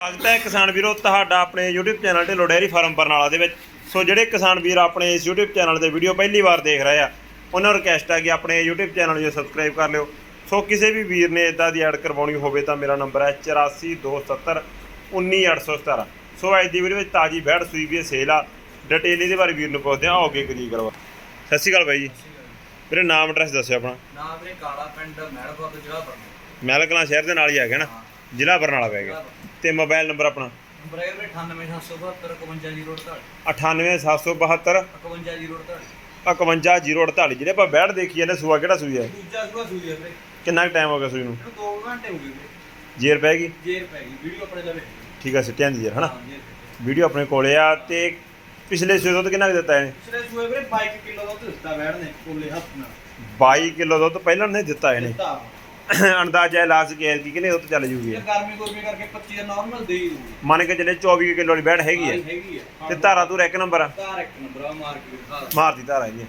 ਸਵਾਗਤ ਹੈ ਕਿਸਾਨ ਵੀਰੋ ਤੁਹਾਡਾ ਆਪਣੇ YouTube channel Dhillon dairy farm Barnala ਦੇ ਵਿੱਚ। ਸੋ ਜਿਹੜੇ ਕਿਸਾਨ ਵੀਰ ਆਪਣੇ ਇਸ YouTube ਚੈਨਲ ਤੇ ਵੀਡੀਓ ਪਹਿਲੀ ਵਾਰ ਦੇਖ ਰਹੇ ਆ ਉਹਨਾਂ ਨੂੰ ਰਿਕਵੈਸਟ ਹੈ ਕਿ ਆਪਣੇ YouTube ਚੈਨਲ ਨੂੰ ਸਬਸਕ੍ਰਾਈਬ ਕਰ ਲਿਓ। ਸੋ ਕਿਸੇ ਵੀ ਵੀਰ ਨੇ ਇਦਾਂ ਦੀ ਐਡ ਕਰਵਾਉਣੀ ਹੋਵੇ ਤਾਂ ਮੇਰਾ ਨੰਬਰ ਹੈ 8427 19817 ਸੋ ਅੱਜ ਦੀ ਵੀਡੀਓ ਵਿੱਚ ਤਾਜੀ ਬੈੜ ਸੂਈ ਵੀ ਸੇਲ ਆ। ਡਿਟੇਲ ਇਹਦੇ ਬਾਰੇ ਵੀਰ ਨੂੰ ਪੁੱਛਦੇ ਆ ਆਓਗੇ ਕਰੀ ਕਰਵਾ। ਸਤਿ ਸ਼੍ਰੀ ਅਕਾਲ ਬਾਈ ਜੀ। ਵੀਰੇ ਨਾਮ ਐਡਰੈਸ ਦੱਸਿਓ ਆਪਣਾ। ਨਾ ਵੀਰੇ ਕਾਲਾ ਪਿੰਡ ਮਹਿਲਪੁਰ ਤੋਂ ਜ਼ਿਲ੍ਹਾ ਬਰਨਾਲਾ। ਮੈਲਕਲਾਂ ਸ਼ਹਿਰ ਦੇ ਨਾਲ ਹੀ ਹੈਗਾ ਨਾ। ਜ਼ਿਲ੍ਹਾ ਬਰਨਾਲਾ ਪੈ ਗਿਆ। ਤੇ ਮੋਬਾਈਲ ਨੰਬਰ ਆਪਣਾ ਨੰਬਰ ਹੈ ਵੀਰੇ 98772 51048 98772 51048 51048 ਜਿਹੜੇ ਆਪਾਂ ਬੈਠ ਦੇਖੀ ਜਾਂਦੇ ਸੂਆ ਕਿਹੜਾ ਸੂਈ ਹੈ? ਦੂਜਾ ਸੂਆ ਸੂਈ ਹੈ ਵੀਰੇ। ਕਿੰਨਾ ਟਾਈਮ ਹੋ ਗਿਆ ਸੂਈ ਨੂੰ? ਇਹਨੂੰ 2 ਘੰਟੇ ਹੋ ਗਏ ਵੀਰੇ। ਜੇਰ ਪੈ ਗਈ? ਜੇਰ ਪੈ ਗਈ। ਵੀਡੀਓ ਆਪਣੇ ਲਵੇ ਠੀਕ ਆ ਸਿੱਟਿਆਂ ਦੀ ਜੇਰ ਹਨਾ? ਹਾਂ ਜੇਰ ਪੈ ਗਈ। ਵੀਡੀਓ ਆਪਣੇ ਕੋਲੇ ਆ ਤੇ ਪਿਛਲੇ ਸੂਏ ਦੁੱਧ ਕਿੰਨਾ ਕੁ ਦਿੱਤਾ ਇਹਨੇ? ਪਿਛਲੇ ਸੂਏ ਵੀਰੇ 22 ਕਿਲੋ ਦੁੱਧ ਦਿੱਤਾ ਵੈੜ ਨੇ ਕੋਲੇ ਹੱਥ ਨਾਲ। 22 ਕਿਲੋ ਦੁੱਧ ਪਹਿਲਾਂ ਨੇ ਦਿੱਤਾ ਇਹਨੇ। ਦਿੱਤਾ। ਅੰਦਾਜ਼ਾ ਲਾ ਸਕੇ ਕਿ ਕਿਨੇ ਦੁੱਧ ਚੱਲ ਜੂਗੀ। ਇਹ ਗਰਮੀ ਗੁਰਮੀ ਕਰਕੇ 25 ਦਾ ਨਾਰਮਲ ਦੇ ਹੀ ਮੰਨ ਕੇ ਚੱਲੇ 24 ਕਿਲੋ ਵਾਲੀ ਬੈਠ ਹੈਗੀ ਹੈ ਹੈਗੀ ਹੈ ਤੇ ਧਾਰਾ ਤੂਰ ਇੱਕ ਨੰਬਰ ਆ। ਧਾਰ ਇੱਕ ਨੰਬਰ ਆ ਮਾਰਕੀਟ ਦਾ ਮਾਰਦੀ ਧਾਰਾ ਇਹਦੀ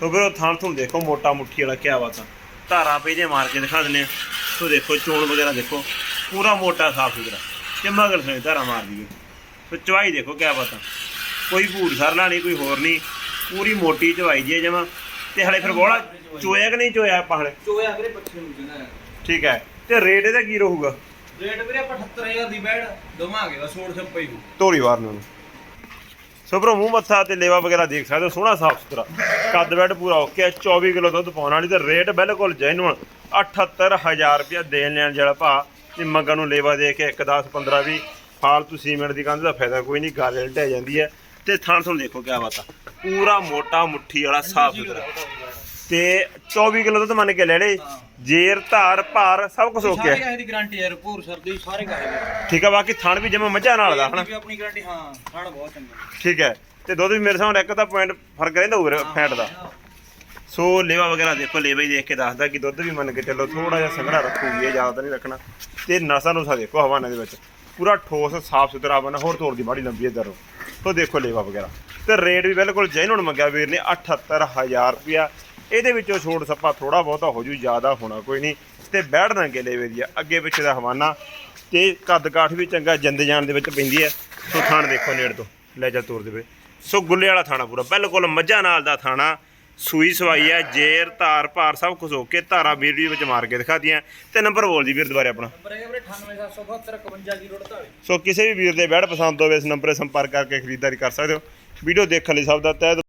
ਤੋ ਫਿਰ ਉਹ ਥਾਂ ਤੁਹਾਨੂੰ ਦੇਖੋ ਮੋਟਾ ਮੁੱਠੀ ਵਾਲਾ ਕਿਆ ਬਾਤ ਆ। ਧਾਰਾ ਪਈ ਜੇ ਮਾਰ ਕੇ ਦਿਖਾ ਦਿੰਦੇ ਆ। ਤੋ ਦੇਖੋ ਚੋਣ ਵਗੈਰਾ ਦੇਖੋ ਪੂਰਾ ਮੋਟਾ ਸਾਫ਼ ਸੁਥਰਾ। ਕਿ ਮਗਰ ਸੇ ਧਾਰਾ ਮਾਰਦੀ ਹੈ ਤੋ ਚਵਾਈ ਦੇਖੋ ਕਿਆ ਬਾਤ ਆ। ਕੋਈ ਭੂੜ ਸਰਲਾ ਨਹੀਂ ਕੋਈ ਹੋਰ ਨਹੀਂ। ਪੂਰੀ ਮੋਟੀ ਚਵਾਈ ਜੀ ਜਮਾ। ਤੇ ਹਲੇ ਫਿਰ ਬੋਲਾ ਚੋਇਆ ਕਿ ਨਹੀਂ ਚੋਇਆ ਆਪਾਂ ਹਲੇ? ਚੋਇਆ ਵੀਰੇ ਬੱਚੇ ਨੂੰ ਜਨਾ ਠੀਕ ਹੈ। ਤੇ ਰੇਟ ਇਹਦਾ ਕੀ ਰਹੂਗਾ? ਰੇਟ ਵੀਰੇ ਆਪਾਂ 78000 ਦੀ ਬੈੜ ਦਵਾਂਗੇ ਬਸ 16 ਛੱਪਈ ਨੂੰ ਵਾਰ ਨੂੰ। ਸੋ ਭਰੋ ਮੂੰਹ ਮੱਥਾ ਤੇ ਲੇਵਾ ਵਗੈਰਾ ਦੇਖ ਸਕਦੇ ਹੋ ਸੋਹਣਾ ਸਾਫ਼ ਸੁਥਰਾ। ਕੱਦ ਬੈਡ ਪੂਰਾ ਓਕੇ ਹੈ 24 ਕਿਲੋ ਦੁੱਧ ਪਾਉਣ ਵਾਲੀ ਤੇ ਰੇਟ ਬਿਲਕੁਲ ਜੈਨੂਨ 78000 ਰੁਪਇਆ ਦੇਣ ਲੈਣ ਜਿਹੜਾ ਭਾ ਤੇ ਮੰਗਾਂ ਨੂੰ ਲੇਵਾ ਦੇ ਕੇ 1 10 15 20 ਫਾਲਤੂ ਸੀਮੈਂਟ ਦੀ ਕੰਧ ਦਾ ਫਾਇਦਾ ਕੋਈ ਨਹੀਂ ਗੱਲ ਢਹਿ ਜਾਂਦੀ ਹੈ। ਤੇ ਥਾਂ ਤੁਹਾਨੂੰ ਦੇਖੋ ਕਿਆ ਬਾਤ ਆ। ਪੂਰਾ ਮੋਟਾ ਮੁੱਠੀ ਵਾਲਾ ਸਾਫ਼ ਸੁਥਰਾ। ਤੇ 24 ਕਿਲੋ ਦੁੱਧ ਮੰਨ ਕੇ ਲੈ ਲੈ ਜੇਰ ਧਾਰ ਭਾਰ ਸਭ ਕੁਝ ਓਕੇ ਸਾਰੇ ਹੈ ਦੀ ਗਾਰੰਟੀ ਹੈ ਭੂਰ ਸਰਦੀ ਸਾਰੇ ਗਾਏ ਦੀ ਠੀਕ ਹੈ ਬਾਕੀ ਥਣ ਵੀ ਜਿਵੇਂ ਮੱਝਾਂ ਨਾਲ ਦਾ ਹਨਾ? ਆਪਣੀ ਗਾਰੰਟੀ ਹਾਂ ਖਾਣ ਬਹੁਤ ਚੰਗਾ। ਠੀਕ ਹੈ ਤੇ ਦੁੱਧ ਵੀ ਮੇਰੇ ਸਾਹਮਣੇ ਇੱਕ ਤਾਂ ਪੁਆਇੰਟ ਫ਼ਰਕ ਰਹਿੰਦਾ ਹੋਊ ਫੈਟ ਦਾ। ਸੋ ਲੇਵਾ ਵਗੈਰਾ ਦੇਖੋ ਲੇਵਾ ਹੀ ਦੇਖ ਕੇ ਦੱਸਦਾ ਕਿ ਦੁੱਧ ਵੀ ਮੰਨ ਕੇ ਚੱਲੋ ਥੋੜਾ ਜਿਹਾ ਸੰਘਣਾ ਰੱਖੂਗੀ ਇਹ ਜ਼ਿਆਦਾ ਨਹੀਂ ਰੱਖਣਾ। ਤੇ ਨਸਾਂ ਨੂਸਾ ਦੇਖੋ ਹਵਾਨੇ ਦੇ ਵਿੱਚ। ਪੂਰਾ ਠੋਸ, ਸਾਫ਼ ਸੁਥਰਾ ਬਣਾ ਹੋਰ ਤੋੜ ਦੀ ਮਾੜੀ ਲੰਬੀ ਇਧਰ। ਸੋ ਦੇਖੋ ਲੇਵਾ ਵਗੈਰਾ। ਤੇ ਰੇਟ ਵੀ ਬਿਲਕੁਲ ਜੈਨੂਨ ਮੰਗਿਆ ਵੀਰ ਨੇ 78000 ਰੁਪਿਆ ਇਹਦੇ ਵਿੱਚੋਂ ਛੋੜ ਸੱਪਾ ਥੋੜਾ ਬਹੁਤਾ ਹੋ ਜੂ, ਜ਼ਿਆਦਾ ਹੋਣਾ ਕੋਈ ਨਹੀਂ। ਤੇ ਬੈਠ ਦਾਂਗੇ ਲੇਵੇ ਦੀ ਆ। ਅੱਗੇ ਪਿੱਛੇ ਦਾ ਹਵਾਨਾ। ਤੇ ਕੱਦ ਕਾਠ ਵੀ ਚੰਗਾ, ਜਿੰਦ ਜਾਣ ਦੇ ਵਿੱਚ ਪੈਂਦੀ ਹੈ। ਸੋ ਥਾਣ ਦੇਖੋ ਨੇੜ ਤੋਂ। ਲੈ ਜਾ ਤੋਰ ਦੇਵੇ ਸੋ ਗੁੱਲੇ ਵਾਲਾ ਥਾਣਾ ਪੂਰਾ, ਬਿਲਕੁਲ ਮੱਝਾਂ ਨਾਲ ਦਾ ਥਾਣਾ। ਸੂਈ ਸਵਾਈ ਹੈ ਜੇਰ ਧਾਰ ਭਾਰ ਸਭ ਕੁਝ ਹੋ। ਕੇ ਧਾਰਾ ਵੀਡੀਓ ਵਿੱਚ ਮਾਰ ਕੇ ਦਿਖਾਤੀਆਂ। ਤੇ ਨੰਬਰ ਬੋਲ ਦੀ ਵੀਰ ਦੁਬਾਰੇ ਆਪਣਾ। ਨੰਬਰ ਹੈ ਵੀਰੇ 98772 51048 ਸੋ ਕਿਸੇ ਵੀ ਵੀਰ ਦੇ ਬੈੜ ਪਸੰਦ ਹੋਵੇ ਇਸ ਨੰਬਰ 'ਤੇ ਸੰਪਰਕ ਕਰਕੇ ਖਰੀਦਦਾਰੀ ਕਰ ਸਕਦੇ ਹੋ। ਵੀਡੀਓ ਦੇਖਣ ਲਈ ਸਭ ਦਾ ਤਹਿ